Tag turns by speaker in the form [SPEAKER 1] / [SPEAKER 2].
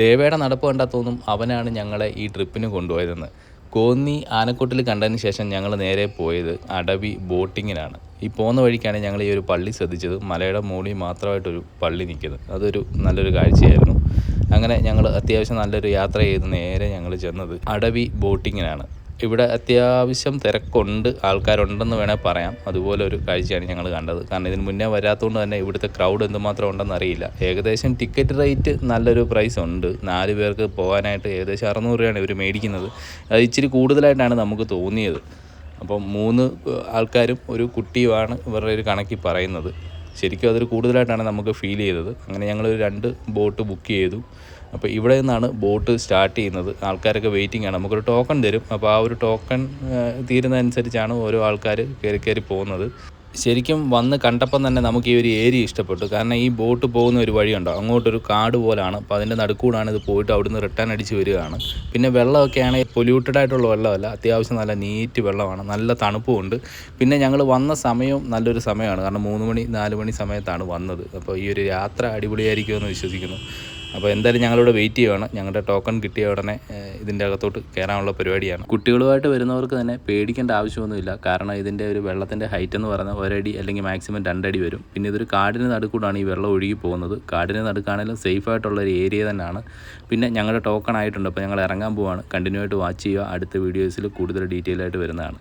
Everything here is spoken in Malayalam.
[SPEAKER 1] ദേവയുടെ നടപ്പ് കണ്ടാൽ തോന്നും അവനാണ് ഞങ്ങളെ ഈ ട്രിപ്പിന് കൊണ്ടുപോയതെന്ന്. കോന്നി ആനക്കൂട്ടിൽ കണ്ടതിന് ശേഷം ഞങ്ങൾ നേരെ പോയത് അടവി ബോട്ടിങ്ങിനാണ്. ഈ പോകുന്ന വഴിക്കാണ് ഞങ്ങൾ ഈ ഒരു പള്ളി ശ്രദ്ധിച്ചത്. മലയുടെ മുകളിൽ മാത്രമായിട്ടൊരു പള്ളി നിൽക്കുന്നത്. അതൊരു നല്ലൊരു കാഴ്ചയായിരുന്നു. അങ്ങനെ ഞങ്ങൾ അത്യാവശ്യം നല്ലൊരു യാത്ര ചെയ്ത് നേരെ ഞങ്ങൾ ചെന്നത് അടവി ബോട്ടിങ്ങിനാണ്. ഇവിടെ അത്യാവശ്യം തിരക്കുണ്ട് ആൾക്കാരുണ്ടെന്ന് വേണേൽ പറയാം. അതുപോലെ ഒരു കാഴ്ചയാണ് ഞങ്ങൾ കണ്ടത്. കാരണം ഇതിന് മുന്നേ വരാത്തതുകൊണ്ട് തന്നെ ഇവിടുത്തെ ക്രൗഡ് എന്തുമാത്രം ഉണ്ടെന്ന് അറിയില്ല. ഏകദേശം ടിക്കറ്റ് റേറ്റ് നല്ലൊരു പ്രൈസ് ഉണ്ട്. നാല് പേർക്ക് പോകാനായിട്ട് ഏകദേശം അറുന്നൂറ് രൂപയാണ് ഇവർ മേടിക്കുന്നത്. അത് ഇച്ചിരി കൂടുതലായിട്ടാണ് നമുക്ക് തോന്നിയത്. അപ്പം മൂന്ന് ആൾക്കാരും ഒരു കുട്ടിയുമാണ് ഇവരുടെ ഒരു കണക്കിൽ പറയുന്നത്. ശരിക്കും അതൊരു കൂടുതലായിട്ടാണ് നമുക്ക് ഫീൽ ചെയ്തത്. അങ്ങനെ ഞങ്ങൾ രണ്ട് ബോട്ട് ബുക്ക് ചെയ്തു. അപ്പോൾ ഇവിടെ നിന്നാണ് ബോട്ട് സ്റ്റാർട്ട് ചെയ്യുന്നത്. ആൾക്കാരൊക്കെ വെയിറ്റിംഗ് ആണ്. നമുക്കൊരു ടോക്കൺ തരും. അപ്പോൾ ആ ഒരു ടോക്കൺ തീരുന്നതനുസരിച്ചാണ് ഓരോ ആൾക്കാർ കയറി കയറി പോകുന്നത്. ശരിക്കും വന്ന് കണ്ടപ്പം തന്നെ നമുക്ക് ഈ ഒരു ഏരിയ ഇഷ്ടപ്പെട്ടു. കാരണം ഈ ബോട്ട് പോകുന്ന ഒരു വഴിയുണ്ടോ? അങ്ങോട്ടൊരു കാട് പോലാണ്. അപ്പോൾ അതിന്റെ നടുക്കൂടാണ് ഇത് പോയിട്ട് അവിടുന്ന് റിട്ടേൺ അടിച്ച് വരികയാണ്. പിന്നെ വെള്ളമൊക്കെ ആണെങ്കിൽ പൊല്യൂട്ടഡ് ആയിട്ടുള്ള വെള്ളമല്ല. അത്യാവശ്യം നല്ല നീറ്റ് വെള്ളമാണ്. നല്ല തണുപ്പുമുണ്ട്. പിന്നെ ഞങ്ങൾ വന്ന സമയവും നല്ലൊരു സമയമാണ്. കാരണം മൂന്ന് മണി നാല് മണി സമയത്താണ് വന്നത്. അപ്പോൾ ഈ ഒരു യാത്ര അടിപൊളിയായിരിക്കുമെന്ന് വിശ്വസിക്കുന്നു. അപ്പോൾ എന്തായാലും ഞങ്ങളിവിടെ വെയിറ്റ് ചെയ്യുവാണ്. ഞങ്ങളുടെ ടോക്കൺ കിട്ടിയ ഉടനെ ഇതിന്റെ അകത്തോട്ട് കയറാനുള്ള പരിപാടിയാണ്. കുട്ടികളുമായിട്ട് വരുന്നവർക്ക് തന്നെ പേടിക്കേണ്ട ആവശ്യമൊന്നുമില്ല. കാരണം ഇതിന്റെ ഒരു വെള്ളത്തിന്റെ ഹൈറ്റ് എന്ന് പറയുന്നത് ഒരടി അല്ലെങ്കിൽ മാക്സിമം രണ്ടടി വരും. പിന്നെ ഇതൊരു കാടിന് നടുക്കൂടാണ് ഈ വെള്ളം ഒഴുകി പോകുന്നത്. കാടിന് നടുക്കാണെങ്കിലും സേഫ് ആയിട്ടുള്ള ഒരു ഏരിയ തന്നെയാണ്. പിന്നെ ഞങ്ങളുടെ ടോക്കൺ ആയിട്ടുണ്ട്. അപ്പോൾ ഞങ്ങൾ ഇറങ്ങാൻ പോവാണ്. കണ്ടിന്യൂ ആയിട്ട് വാച്ച് ചെയ്യുക. അടുത്ത വീഡിയോസിൽ കൂടുതൽ ഡീറ്റെയിൽ ആയിട്ട് വരുന്നതാണ്.